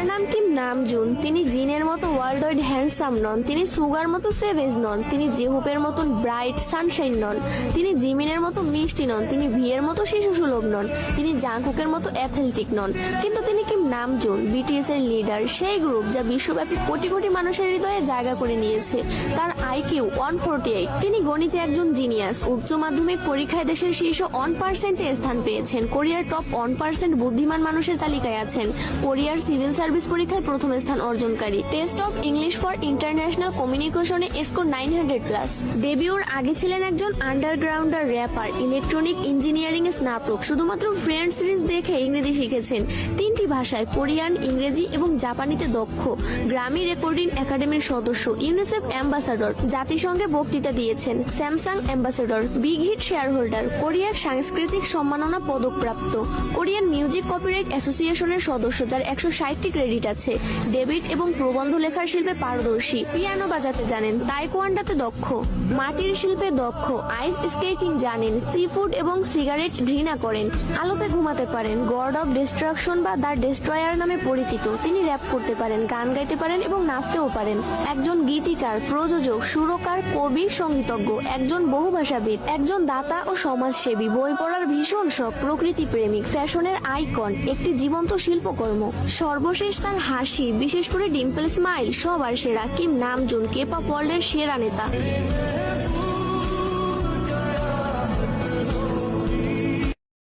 তার নাম Kim Namjoon তিনি জিনের মতো ওয়ার্ল্ড ওয়াইড হ্যান্ডসাম নন। তিনি সুগার মতো সেভেজ নন। তিনি জেহুপের মতন ব্রাইট সানশাইন নন। তিনি জিমিনের মতো মিষ্টি নন। তিনি ভিয়ের মতো শিশু সুলভ নন। তিনি জাংকুকের মতো অ্যাথলেটিক নন। কিন্তু তিনি কিম নামজুন বিটিএস এর লিডার সেই গ্রুপ যা বিশ্বব্যাপী কোটি কোটি মানুষের হৃদয়ে জায়গা করে নিয়েছে। তার আইকিউ ওয়ান ফোরটি এইট। তিনি গণিতে একজন জিনিয়াস। উচ্চ মাধ্যমিক পরীক্ষায় দেশের শীর্ষ ওয়ান পার্সেন্টে স্থান পেয়েছেন। কোরিয়ার টপ ওয়ান পার্সেন্ট বুদ্ধিমান মানুষের তালিকায় আছেন। কোরিয়ার সিভিল সার্ভিস পরীক্ষায় প্রথম স্থান অর্জনকারী। Test of English for international কমিউনিকেশনে score nine hundred plus. ডেবিউর আগে ছিলেন একজন আন্ডারগ্রাউন্ডার র্যাপার, ইলেকট্রনিক ইঞ্জিনিয়ারিং এ স্নাতক, শুধুমাত্র ফ্রেন্ড সিরিজ দেখে ইংরেজি শিখেছেন। তিনটি ভাষায়, কোরিয়ান, ইংরেজি এবং জাপানিতে দক্ষ। গ্রামী রেকর্ডিং একাডেমির সদস্য, ইউনিসেফ অ্যাম্বাসাডর, জাতিসংঘে বক্তৃতা দিয়েছেন। Samsung ambassador, big hit share holder কোরিয়ার সাংস্কৃতিক সম্মাননা পদকপ্রাপ্ত। কোরিয়ান মিউজিক কপিরাইট অ্যাসোসিয়েশনের সদস্য, যার একশো ষাটটি ক্রেডিট আছে। ডেবিট এবং প্রবন্ধ লেখার শিল্পে পারদর্শী। পিয়ানো বাজাতে জানেন, তাইকোয়ান্ডাতে দক্ষ। মাটির শিল্পে দক্ষ। আইস স্কেটিং জানেন সি ফুড এবং সিগারেট ঘৃণা করেন। আলোতে ঘুমাতে পারেন, গড অফ ডিস্ট্রাকশন বা দ্য ডেস্ট্রয়ার নামে পরিচিত। তিনি র্যাপ করতে পারেন, গান গাইতে পারেন এবং নাচতেও পারেন। একজন গীতিকার, প্রযোজক, সুরকার, কবি, সঙ্গীতজ্ঞ, একজন বহুভাষাবিদ, একজন দাতা ও সমাজসেবী। বই পড়ার ভীষণ শখ, প্রকৃতি প্রেমিক, ফ্যাশনের আইকন, একটি জীবন্ত শিল্পকর্ম। সর্বশেষ তার হাসি বিশেষ করে ডিম্পল স্মাইল সবার সেরা কিম নামজুন পপ ওয়ার্ল্ডের সেরা নেতা।